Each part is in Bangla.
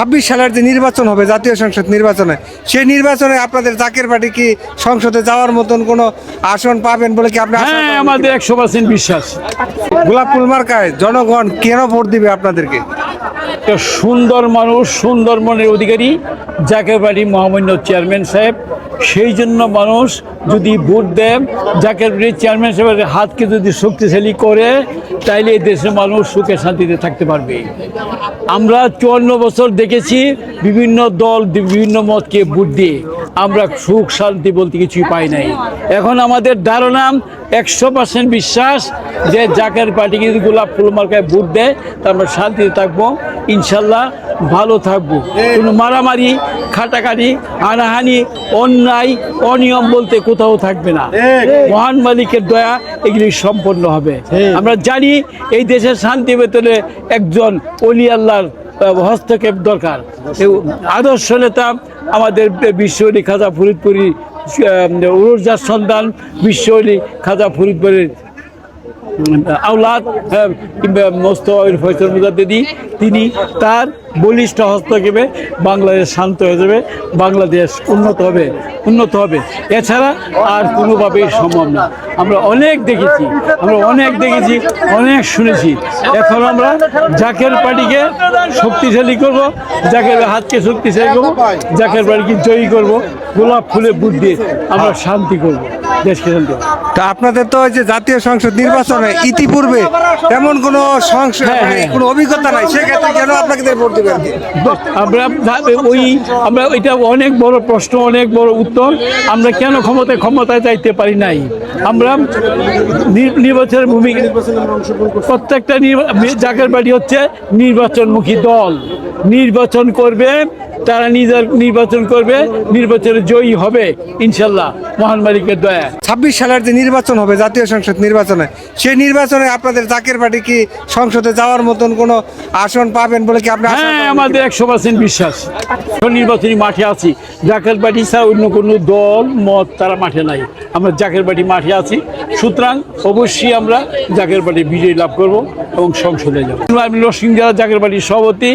ছাব্বিশ সালের যে নির্বাচন হবে জাতীয় সংসদ নির্বাচনে সেই নির্বাচনে আপনাদের জাকের পার্টি কি সংসদে যাওয়ার মতন কোনো আসন পাবেন বলে কি আপনি হ্যাঁ? আমাদের একশো পার্সেন্ট বিশ্বাস গোলাপ ফুল মার্কায় জনগণ কেন ভোট দিবে আপনাদেরকে একটা সুন্দর মানুষ, সুন্দর মনের অধিকারী, যাকে বাড়ি মহামান্য চেয়ারম্যান সাহেব। সেই জন্য মানুষ যদি ভোট জাকের বাড়ির চেয়ারম্যান সাহেবের হাতকে যদি শক্তিশালী করে, তাইলে এই দেশের মানুষ সুখে শান্তিতে থাকতে পারবে। আমরা চুয়ান্ন বছর দেখেছি বিভিন্ন দল, বিভিন্ন মতকে ভোট দিয়ে। আমরা সুখ, শান্তি বলতে কিছুই পাই নাই। এখন আমাদের ধারণা একশো পার্সেন্ট বিশ্বাস যে জাকের পার্টিকে যদি গোলাপ ফুল মার্কায় ভোট দেয় তা আমরা শান্তিতে থাকব ইনশাল্লাহ ভালো থাকব। কোনো মারামারি খাটাখাটি হানাহানি অন্যায় অনিয়ম বলতে কোথাও থাকবে না। মহান মালিকের দয়া এগুলি সম্পন্ন হবে। আমরা জানি এই দেশের শান্তি বেতনে একজন অলি আল্লাহর হস্তক্ষেপ দরকার। আদর্শ নেতা আমাদের বিশ্বলী খাজা ফরিদপুরি উড়োজার সন্তান বিশ্বলী খাজা ফরিদপুরের আউলাদ মস্ত কিংবা মোস্তফা ফয়সল মুজাদ্দেদি তিনি তার বলিষ্ঠ হস্তক্ষেপে বাংলাদেশ শান্ত হয়ে যাবে বাংলাদেশ উন্নত হবে উন্নত হবে। এছাড়া আর কোনোভাবেই সম্ভব না। আমরা অনেক দেখেছি আমরা অনেক দেখেছি অনেক শুনেছি। এখন আমরা জাকের পার্টিকে শক্তিশালী করব জাকের হাতকে শক্তিশালী করব জাকের পার্টিকে জয়ী করব গোলাপ ফুলে বুট দিয়ে আমরা শান্তি করব দেশকে শান্তি তা আপনাদের তো ওই যে জাতীয় সংসদ নির্বাচনে ইতিপূর্বে তেমন কোনো সংসদ হ্যাঁ, হ্যাঁ। কোনো অভিজ্ঞতা নাই। সেক্ষেত্রে কেন আপনাকে ভোট দিবেন আমরা ওই আমরা এটা অনেক বড় প্রশ্ন, অনেক বড় উত্তর। আমরা কেন ক্ষমতায় ক্ষমতায় যাইতে পারি নাই? আমরা নির্বাচনের ভূমিকা প্রত্যেকটা জাকের বাড়ি হচ্ছে নির্বাচনমুখী দল। নির্বাচন করবে তারা নিজের নির্বাচন করবে নির্বাচনে জয়ী হবে ইনশাল্লাহ মহান মালিকের দয়া। ছাব্বিশ সালের যে নির্বাচন হবে জাতীয় সংসদ নির্বাচনে সেই নির্বাচনে আপনাদের জাকের পার্টি কি সংসদে যাওয়ার মতন কোনো আসন পাবেন বলে কি আপনি আশা হ্যাঁ আমাদের একশো পার্সেন্ট বিশ্বাস। নির্বাচনী মাঠে আছি। জাকের বাড়ি ছাড়া অন্য কোনো দল মত তারা মাঠে নাই। আমরা জাকের বাড়ি মাঠে আছি। সুতরাং অবশ্যই আমরা জাকের বাড়ি বিজয় লাভ করব এবং সংসদে যাব। আমি লক্ষ্মী জেলা জাকের বাড়ির সভাপতি।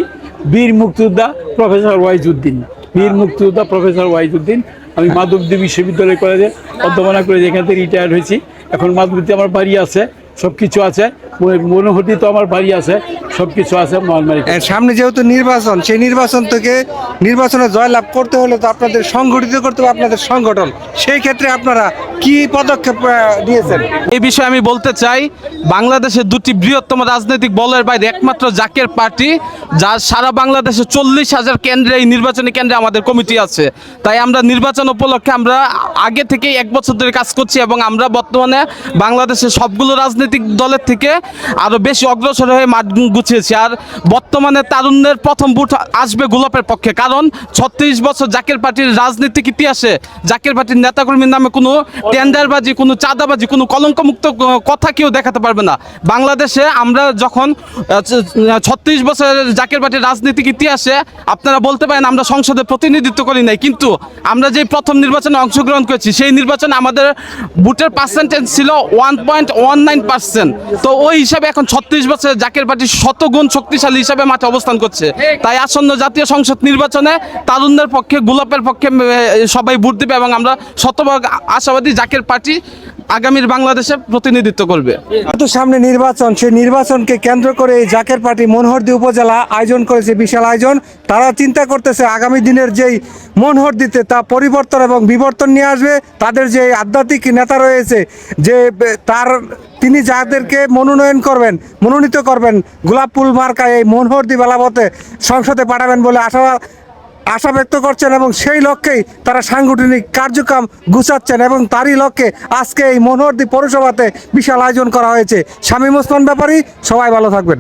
বীর মুক্তিযোদ্ধা প্রফেসর ওয়াইজুদ্দিন বীর মুক্তিযোদ্ধা প্রফেসর ওয়াইজুদ্দিন আমি মাধবদী বিশ্ববিদ্যালয় কলেজে অধ্যাপনা করে এখান থেকে রিটায়ার হয়েছি। এখন মাধবদীতে আমার বাড়ি আছে সব কিছু আছে মনোহরটি তো আমার বাড়ি আছে সব কিছু আছে মহানমারি। সামনে যেহেতু নির্বাচন সেই নির্বাচন থেকে নির্বাচনে জয়লাভ করতে হলে তো আপনাদের সংগঠিত করতে হবে আপনাদের সংগঠন। সেই ক্ষেত্রে আপনারা কি পদক্ষেপ নিয়েছেন? এই বিষয়ে আমি বলতে চাই, বাংলাদেশের দুটি বৃহত্তম রাজনৈতিক বলের বাইরে একমাত্র জাকের পার্টি যার সারা বাংলাদেশে চল্লিশ হাজার কেন্দ্রে, এই নির্বাচনী কেন্দ্রে আমাদের কমিটি আছে। তাই আমরা নির্বাচন উপলক্ষে আমরা আগে থেকে এক বছর ধরে কাজ করছি এবং আমরা বর্তমানে বাংলাদেশের সবগুলো রাজনৈতিক দলের থেকে আরও বেশি অগ্রসর হয়ে মাঠ গুছিয়েছি। আর বর্তমানে তারুণ্যের প্রথম বুট আসবে গোলাপের পক্ষে। কারণ ছত্রিশ বছর জাকের পার্টির রাজনৈতিক ইতিহাসে জাকের পার্টির নেতাকর্মীর নামে কোনো টেন্ডারবাজি, কোনো চাঁদাবাজি, কোনো কলঙ্কমুক্ত কথা কেউ দেখাতে পারবে না। বাংলাদেশে আমরা যখন ছত্রিশ বছরের জাকের পার্টির রাজনৈতিক ইতিহাসে আপনারা বলতে পারেন আমরা সংসদে প্রতিনিধিত্ব করি নাই, কিন্তু আমরা যে প্রথম নির্বাচনে অংশগ্রহণ করেছি, সেই নির্বাচনে আমাদের ভোটের পার্সেন্টেজ ছিল one point one nine percent তো ওই হিসাবে এখন ছত্রিশ বছরের জাকের পার্টি শতগুণ শক্তিশালী হিসাবে মাঠে অবস্থান করছে। তাই আসন্ন জাতীয় সংসদ নির্বাচনে তারুণদের পক্ষে, গোলাপের পক্ষে সবাই ভোট দেবে এবং আমরা শতভাগ আশাবাদী জাকের পার্টি আগামীর বাংলাদেশে প্রতিনিধিত্ব করবে। তো সামনে নির্বাচন, সেই নির্বাচনকে কেন্দ্র করে এই জাকের পার্টি মনোহরদী উপজেলা আয়োজন করেছে, বিশাল আয়োজন। তারা চিন্তা করতেছে, আগামী দিনের যেই মনোহরদীতে তা পরিবর্তন এবং বিবর্তন নিয়ে আসবে, তাদের যে আধ্যাত্মিক নেতা রয়েছে, যে তার, তিনি যাদেরকে মনোনয়ন করবেন, মনোনীত করবেন, গোলাপ ফুল মার্কা এই মনোহরদী বেলাবতে সংসদে পাঠাবেন বলে আশা আশা ব্যক্ত করছেন এবং সেই লক্ষ্যেই তারা সাংগঠনিক কার্যক্রম গুছাচ্ছেন এবং তারই লক্ষ্যে আজকে এই মনোহরদী পৌরসভাতে বিশাল আয়োজন করা হয়েছে। স্বামী ওসমান ব্যাপারী, সবাই ভালো থাকবেন।